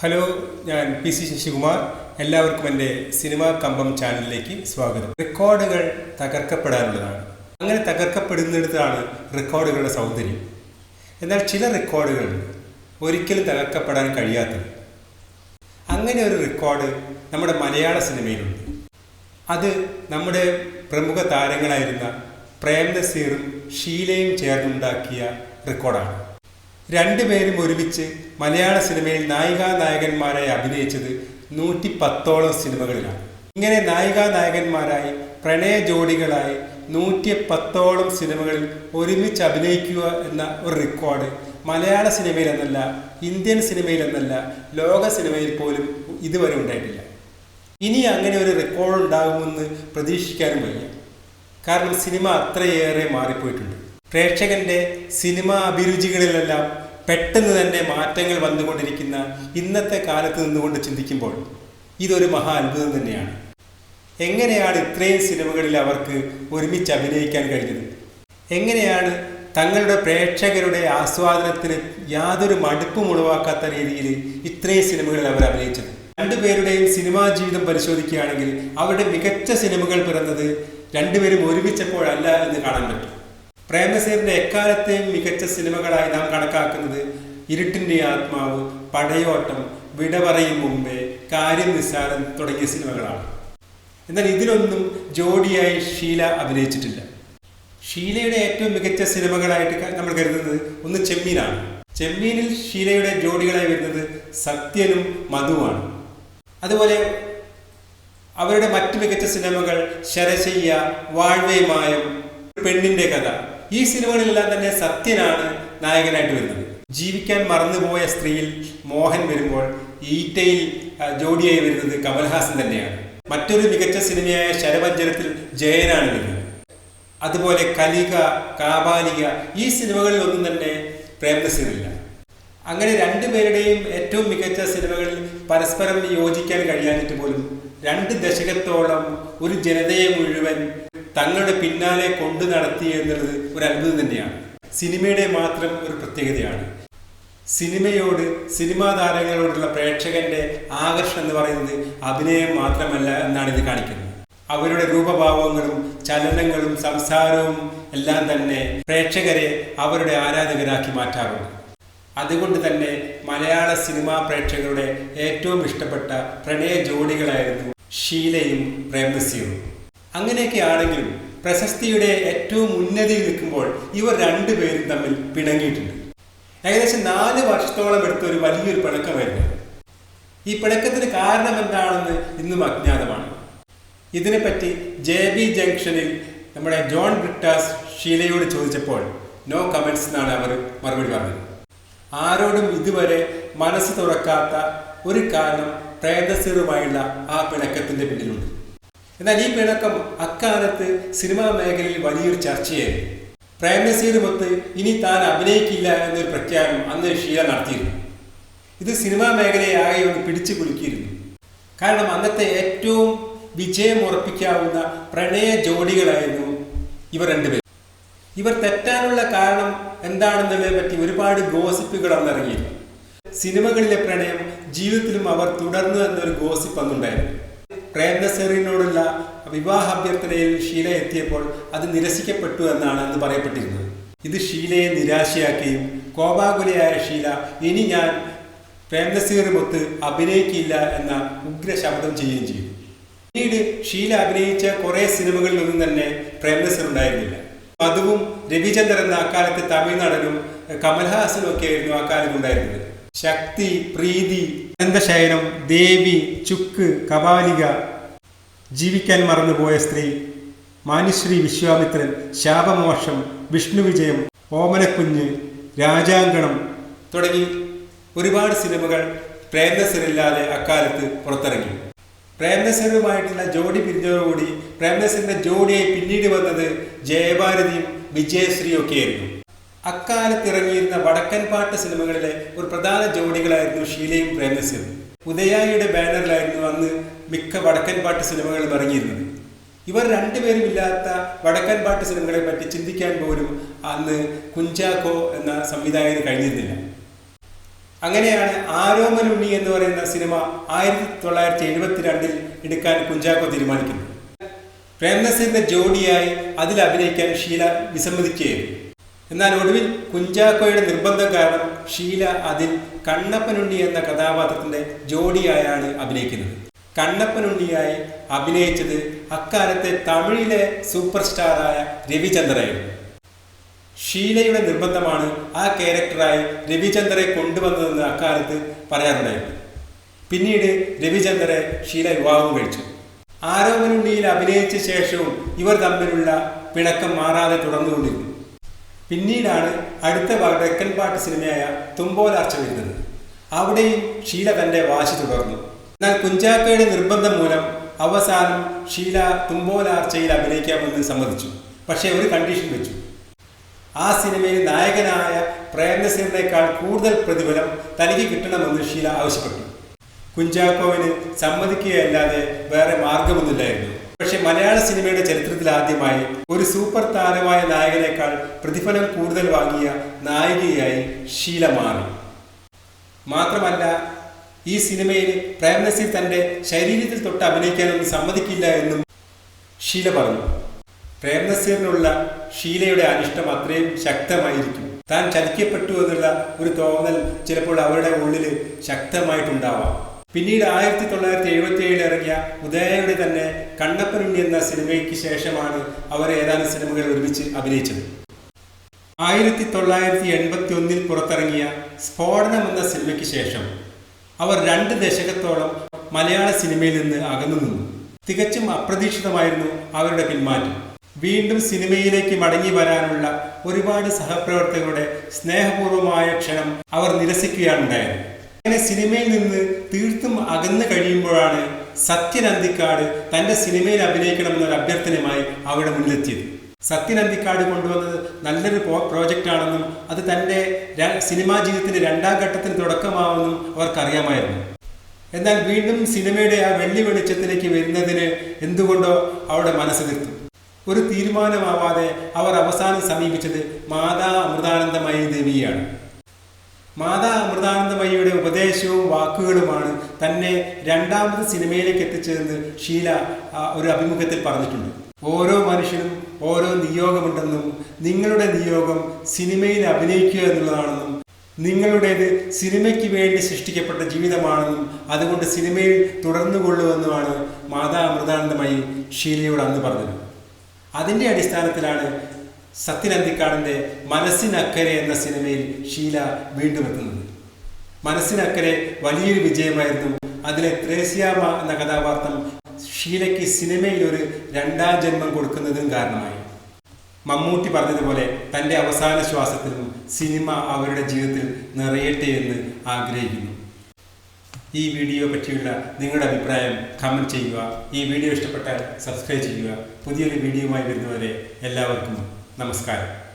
Hello ഞാൻ P C Sasikumar. എല്ലാവർക്കും എന്റെ സിനിമാ കമ്പം ചാനലിലേക്ക് സ്വാഗതം. റെക്കോർഡുകൾ തകർക്കപ്പെടാനുള്ളതാണ്. അങ്ങനെ തകർക്കപ്പെടുന്നിടത്താണ് റെക്കോർഡുകളുടെ സൗന്ദര്യം. എന്നാൽ ചില റെക്കോർഡുകൾ ഒരിക്കലും തകർക്കപ്പെടാൻ കഴിയാത്തത്. അങ്ങനെ ഒരു റെക്കോർഡ് നമ്മുടെ മലയാള സിനിമയിലുണ്ട്. അത് നമ്മുടെ പ്രമുഖ താരങ്ങളായിരുന്ന പ്രേംനസീറും ഷീലയും ചേർന്നുണ്ടാക്കിയ റെക്കോർഡാണ്. രണ്ടുപേരും ഒരുമിച്ച് മലയാള സിനിമയിൽ നായികാ നായകന്മാരായി അഭിനയിച്ചത് നൂറ്റി പത്തോളം സിനിമകളിലാണ്. ഇങ്ങനെ നായികാ നായകന്മാരായി പ്രണയ ജോഡികളായി നൂറ്റി പത്തോളം സിനിമകളിൽ ഒരുമിച്ച് അഭിനയിക്കുക എന്ന ഒരു റെക്കോർഡ് മലയാള സിനിമയിലെന്നല്ല ഇന്ത്യൻ സിനിമയിലെന്നല്ല ലോക സിനിമയിൽ പോലും ഇതുവരെ ഉണ്ടായിട്ടില്ല. ഇനി അങ്ങനെ ഒരു റെക്കോർഡ് ഉണ്ടാകുമെന്ന് പ്രതീക്ഷിക്കാനും വയ്യ. കാരണം സിനിമ അത്രയേറെ മാറിപ്പോയിട്ടുണ്ട്. പ്രേക്ഷകന്റെ സിനിമാ അഭിരുചികളിലെല്ലാം പെട്ടെന്ന് തന്നെ മാറ്റങ്ങൾ വന്നുകൊണ്ടിരിക്കുന്ന ഇന്നത്തെ കാലത്ത് നിന്നുകൊണ്ട് ചിന്തിക്കുമ്പോൾ ഇതൊരു മഹാ അത്ഭുതം തന്നെയാണ്. എങ്ങനെയാണ് ഇത്രയും സിനിമകളിൽ അവർക്ക് ഒരുമിച്ച് അഭിനയിക്കാൻ കഴിഞ്ഞത്? എങ്ങനെയാണ് തങ്ങളുടെ പ്രേക്ഷകരുടെ ആസ്വാദനത്തിന് യാതൊരു മടുപ്പും ഉളവാക്കാത്ത രീതിയിൽ ഇത്രയും സിനിമകളിൽ അവർ അഭിനയിച്ചത്? രണ്ടുപേരുടെയും സിനിമാ ജീവിതം പരിശോധിക്കുകയാണെങ്കിൽ അവരുടെ മികച്ച സിനിമകൾ പിറന്നത് രണ്ടുപേരും ഒരുമിച്ചപ്പോഴല്ല എന്ന് കാണാൻ പറ്റും. പ്രേമസേറിന്റെ എക്കാലത്തെയും മികച്ച സിനിമകളായി നാം കണക്കാക്കുന്നത് ഇരുട്ടിന്റെ ആത്മാവ് പടയോട്ടം വിട പറയും മുമ്പേ കാര്യം നിസ്സാരം തുടങ്ങിയ സിനിമകളാണ്. എന്നാൽ ഇതിലൊന്നും ജോഡിയായി ഷീല അഭിനയിച്ചിട്ടില്ല. ഷീലയുടെ ഏറ്റവും മികച്ച സിനിമകളായിട്ട് നമ്മൾ കരുതുന്നത് ഒന്ന് ചെമ്മീനാണ്. ചെമ്മീനിൽ ഷീലയുടെ ജോഡികളായി വരുന്നത് സത്യനും മധുവാണ്. അതുപോലെ അവരുടെ മറ്റു മികച്ച സിനിമകൾ ശരശയ്യ വാഴ്വയുമായും പെണ്ണിന്റെ കഥ. ഈ സിനിമകളിലെല്ലാം തന്നെ സത്യനാണ് നായകനായിട്ട് വരുന്നത്. ജീവിക്കാൻ മറന്നുപോയ സ്ത്രീയിൽ മോഹൻ വരുമ്പോൾ ഈറ്റയിൽ ജോഡിയായി വരുന്നത് കമൽഹാസൻ തന്നെയാണ്. മറ്റൊരു മികച്ച സിനിമയായ ശരവഞ്ചനത്തിൽ ജയനാണ് വരുന്നത്. അതുപോലെ കലിക കാബാലിക ഈ സിനിമകളിൽ സിനിമകളിലൊന്നും തന്നെ പ്രേംനസീറില്ല അങ്ങനെ രണ്ടുപേരുടെയും ഏറ്റവും മികച്ച സിനിമകളിൽ പരസ്പരം യോജിക്കാൻ കഴിയാഞ്ഞിട്ട് പോലും രണ്ട് ദശകത്തോളം ഒരു ജനതയെ മുഴുവൻ തങ്ങളുടെ പിന്നാലെ കൊണ്ടു നടത്തി എന്നുള്ളത് ഒരു അത്ഭുതം തന്നെയാണ്. സിനിമയുടെ മാത്രം ഒരു പ്രത്യേകതയാണ്. സിനിമയോട് സിനിമാ താരങ്ങളോടുള്ള പ്രേക്ഷകന്റെ ആകർഷണം എന്ന് പറയുന്നത് അഭിനയം മാത്രമല്ല എന്നാണ് ഇത് കാണിക്കുന്നത്. അവരുടെ രൂപഭാവങ്ങളും ചലനങ്ങളും സംസാരവും എല്ലാം തന്നെ പ്രേക്ഷകരെ അവരുടെ ആരാധകരാക്കി മാറ്റാറുണ്ട്. അതുകൊണ്ട് തന്നെ മലയാള സിനിമാ പ്രേക്ഷകരുടെ ഏറ്റവും ഇഷ്ടപ്പെട്ട പ്രണയ ജോഡികളായിരുന്നു ഷീലയും പ്രേംനസീറും. അങ്ങനെയൊക്കെ ആണെങ്കിലും പ്രശസ്തിയുടെ ഏറ്റവും ഉന്നതിയിൽ നിൽക്കുമ്പോൾ ഇവർ രണ്ടുപേരും തമ്മിൽ പിണങ്ങിയിട്ടുണ്ട്. ഏകദേശം നാല് വർഷത്തോളം എടുത്ത ഒരു വലിയൊരു പിണക്കമായിരുന്നു. ഈ പിണക്കത്തിന് കാരണം എന്താണെന്ന് ഇന്നും അജ്ഞാതമാണ്. ഇതിനെപ്പറ്റി ജെ ബി ജംഗ്ഷനിൽ നമ്മുടെ ജോൺ ബ്രിട്ടാസ് ഷീലയോട് ചോദിച്ചപ്പോൾ നോ കമൻസ് എന്നാണ് അവർ മറുപടി പറഞ്ഞത്. ആരോടും ഇതുവരെ മനസ്സ് തുറക്കാത്ത ഒരു കാരണം പ്രേതസിറുമായുള്ള ആ പിണക്കത്തിന്റെ പിന്നിലുണ്ട്. എന്നാൽ ഈ പിണക്കം അക്കാലത്ത് സിനിമാ മേഖലയിൽ വലിയൊരു ചർച്ചയായിരുന്നു പ്രേംനസീറുമൊത്ത് ഇനി താൻ അഭിനയിക്കില്ല എന്നൊരു പ്രഖ്യാപനം അന്ന് ഷീല നടത്തിയിരുന്നു. ഇത് സിനിമാ മേഖലയെ ആകെ ഒന്ന് പിടിച്ചു കുലുക്കിയിരുന്നു. കാരണം അന്നത്തെ ഏറ്റവും വിജയം ഉറപ്പിക്കാവുന്ന പ്രണയ ജോഡികളായിരുന്നു ഇവർ രണ്ടുപേരും. ഇവർ തെറ്റാനുള്ള കാരണം എന്താണെന്നതിനെ പറ്റി ഒരുപാട് ഗോസിപ്പുകൾ അന്നിറങ്ങിയിരുന്നു. സിനിമകളിലെ പ്രണയം ജീവിതത്തിലും അവർ തുടർന്നു എന്നൊരു ഗോസിപ്പ് അന്നുണ്ടായിരുന്നു. പ്രേംനസറിനോടുള്ള വിവാഹാഭ്യർത്ഥനയിൽ ഷീല എത്തിയപ്പോൾ അത് നിരസിക്കപ്പെട്ടു എന്നാണ് അന്ന് പറയപ്പെട്ടിരുന്നത്. ഇത് ഷീലയെ നിരാശയാക്കുകയും കോപാകുലയായ ഷീല ഇനി ഞാൻ പ്രേംനസീറുമൊത്ത് അഭിനയിക്കില്ല എന്ന ഉഗ്ര ശബ്ദം ചെയ്യുകയും ചെയ്തു. പിന്നീട് ഷീല അഭിനയിച്ച കുറെ സിനിമകളിലൊന്നും തന്നെ പ്രേംനസീർ ഉണ്ടായിരുന്നില്ല അതുവും രവിചന്ദ്രൻ എന്ന അക്കാലത്തെ തമിഴ് നടനും കമൽഹാസനും ഒക്കെ ആയിരുന്നു അക്കാലത്ത് ഉണ്ടായിരുന്നത് ശക്തി പ്രീതി അനന്തശയനം ദേവി ചുക്ക് കപാലിക. ജീവിക്കാൻ മറന്നുപോയ സ്ത്രീ മാനുശ്രീ വിശ്വാമിത്രൻ ശാപമോക്ഷം വിഷ്ണു വിജയം ഓമനക്കുഞ്ഞ് രാജാങ്കണം തുടങ്ങി ഒരുപാട് സിനിമകൾ പ്രേംനസറില്ലാതെ അക്കാലത്ത് പുറത്തിറങ്ങി. പ്രേംനസറുമായിട്ടുള്ള ജോഡി പിരിഞ്ഞതോടുകൂടി പ്രേംനസറിന്റെ ജോഡിയായി പിന്നീട് വന്നത് ജയഭാരതിയും വിജയശ്രീയും ഒക്കെയായിരുന്നു അക്കാലത്ത് ഇറങ്ങിയിരുന്ന വടക്കൻ പാട്ട് സിനിമകളിലെ ഒരു പ്രധാന ജോഡികളായിരുന്നു ഷീലയും പ്രേംനസറും ഉദയായിയുടെ ബാനറിലായിരുന്നു അന്ന് മിക്ക വടക്കൻ പാട്ട് സിനിമകളും ഇറങ്ങിയിരുന്നത്. ഇവർ രണ്ടുപേരും ഇല്ലാത്ത വടക്കൻ പാട്ട് സിനിമകളെ പറ്റി ചിന്തിക്കാൻ പോലും അന്ന് കുഞ്ചാക്കോ എന്ന സംവിധായകന് കഴിഞ്ഞിരുന്നില്ല. അങ്ങനെയാണ് ആരോമനുണ്ണി എന്ന് പറയുന്ന സിനിമ ആയിരത്തി തൊള്ളായിരത്തി എഴുപത്തിരണ്ടിൽ എടുക്കാൻ കുഞ്ചാക്കോ തീരുമാനിക്കുന്നത്. പ്രേംനസീറിന്റെ ജോഡിയായി അതിൽ അഭിനയിക്കാൻ ഷീല വിസമ്മതിക്കുകയായിരുന്നു. എന്നാൽ ഒടുവിൽ കുഞ്ചാക്കോയുടെ നിർബന്ധം കാരണം ഷീല അതിൽ കണ്ണപ്പനുണ്ണി എന്ന കഥാപാത്രത്തിന്റെ ജോഡിയായാണ് അഭിനയിക്കുന്നത്. കണ്ണപ്പനുണ്ണിയായി അഭിനയിച്ചത് അക്കാലത്തെ തമിഴിലെ സൂപ്പർ സ്റ്റാറായ രവിചന്ദ്രയായിരുന്നു ഷീലയുടെ നിർബന്ധമാണ് ആ ക്യാരക്ടറായി രവിചന്ദ്രയെ കൊണ്ടുവന്നതെന്ന് അക്കാലത്ത് പറയാറുണ്ടായിരുന്നു. പിന്നീട് രവിചന്ദ്രയെ ഷീല വിവാഹം കഴിച്ചു. ആരോപണുണ്ണിയിൽ അഭിനയിച്ച ശേഷവും ഇവർ തമ്മിലുള്ള പിണക്കം മാറാതെ തുടർന്നുകൊണ്ടിരുന്നു. പിന്നീടാണ് അടുത്ത ഡെക്കൻ പാട്ട് സിനിമയായ തുമ്പോലാർച്ച വരുന്നത്. അവിടെയും ഷീല തന്റെ വാശി തുടർന്നു. എന്നാൽ കുഞ്ചാക്കയുടെ നിർബന്ധം മൂലം അവസാനം ഷീല തുമ്പോലാർച്ചയിൽ അഭിനയിക്കാമെന്ന് സമ്മതിച്ചു. പക്ഷേ ഒരു കണ്ടീഷൻ വെച്ചു. ആ സിനിമയിൽ നായകനായ പ്രേംനസീറിനേക്കാൾ കൂടുതൽ പ്രതിഫലം തനിക്ക് കിട്ടണമെന്ന് ഷീല ആവശ്യപ്പെട്ടു. കുഞ്ചാക്കോവിന് സമ്മതിക്കുകയല്ലാതെ വേറെ മാർഗമൊന്നുമില്ലായിരുന്നു. പക്ഷെ മലയാള സിനിമയുടെ ചരിത്രത്തിൽ ആദ്യമായി ഒരു സൂപ്പർ താരമായ നായകനേക്കാൾ പ്രതിഫലം കൂടുതൽ വാങ്ങിയ നായികയായി ഷീല മാറി. മാത്രമല്ല ഈ സിനിമയിൽ പ്രേംനസീർ തന്റെ ശരീരത്തിൽ തൊട്ട് അഭിനയിക്കാനൊന്നും സമ്മതിക്കില്ല എന്നും ഷീല പറഞ്ഞു. പ്രേംനസീറിനുള്ള ഷീലയുടെ അനിഷ്ടം അത്രയും ശക്തമായിരിക്കും. താൻ ചലിക്കപ്പെട്ടു എന്നുള്ള ഒരു തോന്നൽ ചിലപ്പോൾ അവരുടെ ഉള്ളിൽ ശക്തമായിട്ടുണ്ടാവാം. പിന്നീട് ആയിരത്തി തൊള്ളായിരത്തി എഴുപത്തി ഏഴിൽ ഇറങ്ങിയ ഉദയയുടെ തന്നെ കണ്ണപ്പനുണ്ണി എന്ന സിനിമയ്ക്ക് ശേഷമാണ് അവർ ഏതാനും സിനിമകൾ ഒരുമിച്ച് അഭിനയിച്ചത്. ആയിരത്തി തൊള്ളായിരത്തി എൺപത്തി ഒന്നിൽ പുറത്തിറങ്ങിയ സ്ഫോടനം എന്ന സിനിമയ്ക്ക് ശേഷം അവർ രണ്ട് ദശകത്തോളം മലയാള സിനിമയിൽ നിന്ന് അകന്നു നിന്നു. തികച്ചും അപ്രതീക്ഷിതമായിരുന്നു അവരുടെ പിന്മാറ്റം. വീണ്ടും സിനിമയിലേക്ക് മടങ്ങി വരാനുള്ള ഒരുപാട് സഹപ്രവർത്തകരുടെ സ്നേഹപൂർവമായ ക്ഷണം അവർ നിരസിക്കുകയാണ് ഉണ്ടായത്. അങ്ങനെ സിനിമയിൽ നിന്ന് തീർത്തും അകന്നു കഴിയുമ്പോഴാണ് സത്യൻ അന്തിക്കാട് തന്റെ സിനിമയിൽ അഭിനയിക്കണമെന്നൊരു അഭ്യർത്ഥനയുമായി അവിടെ മുന്നിലെത്തിയത്. സത്യൻ അന്തിക്കാട് കൊണ്ടുവന്നത് നല്ലൊരു പ്രോജക്റ്റ് ആണെന്നും അത് തന്റെ ര- സിനിമാ ജീവിതത്തിന്റെ രണ്ടാം ഘട്ടത്തിന് തുടക്കമാവുമെന്നും അവർക്കറിയാമായിരുന്നു. എന്നാൽ വീണ്ടും സിനിമയുടെ ആ വെള്ളി വെളിച്ചത്തിലേക്ക് വരുന്നതിന് എന്തുകൊണ്ടോ അവിടെ മനസ്സ് നിർത്തും ഒരു തീരുമാനമാവാതെ അവർ അവസാനം സമീപിച്ചത് മാതാ അമൃതാനന്ദമയി ദേവിയാണ് മാതാ അമൃതാനന്ദമയ്യയുടെ ഉപദേശവും വാക്കുകളുമാണ് തന്നെ രണ്ടാമത് സിനിമയിലേക്ക് എത്തിച്ചതെന്ന് ഷീല ഒരു അഭിമുഖത്തിൽ പറഞ്ഞിട്ടുണ്ട്. ഓരോ മനുഷ്യനും ഓരോ നിയോഗമുണ്ടെന്നും നിങ്ങളുടെ നിയോഗം സിനിമയിൽ അഭിനയിക്കുക എന്നുള്ളതാണെന്നും നിങ്ങളുടേത് സിനിമയ്ക്ക് വേണ്ടി സൃഷ്ടിക്കപ്പെട്ട ജീവിതമാണെന്നും അതുകൊണ്ട് സിനിമയിൽ തുടർന്നു തുടർന്നുകൊള്ളുമെന്നുമാണ് മാതാ അമൃതാനന്ദമയി ഷീലയോട് അന്ന് പറഞ്ഞത്. അതിന്റെ അടിസ്ഥാനത്തിലാണ് സത്യനന്ദിക്കാടിന്റെ മനസ്സിനക്കരെ എന്ന സിനിമയിൽ ഷീല വീണ്ടും എത്തുന്നത് മനസ്സിനക്കരെ വലിയൊരു വിജയമായിരുന്നു അതിലെ ത്രേസ്യാമ എന്ന കഥാപാത്രം ഷീലയ്ക്ക് സിനിമയിൽ ഒരു രണ്ടാം ജന്മം കൊടുക്കുന്നതും കാരണമായി. മമ്മൂട്ടി പറഞ്ഞതുപോലെ തന്റെ അവസാന ശ്വാസത്തിലും സിനിമ അവരുടെ ജീവിതത്തിൽ നിറയട്ടെ എന്ന് ആഗ്രഹിക്കുന്നു. ഈ വീഡിയോ പറ്റിയുള്ള നിങ്ങളുടെ അഭിപ്രായം കമന്റ് ചെയ്യുക. ഈ വീഡിയോ ഇഷ്ടപ്പെട്ടാൽ സബ്സ്ക്രൈബ് ചെയ്യുക. പുതിയൊരു വീഡിയോയുമായി വരുന്നവരെ എല്ലാവർക്കും നമസ്കാരം.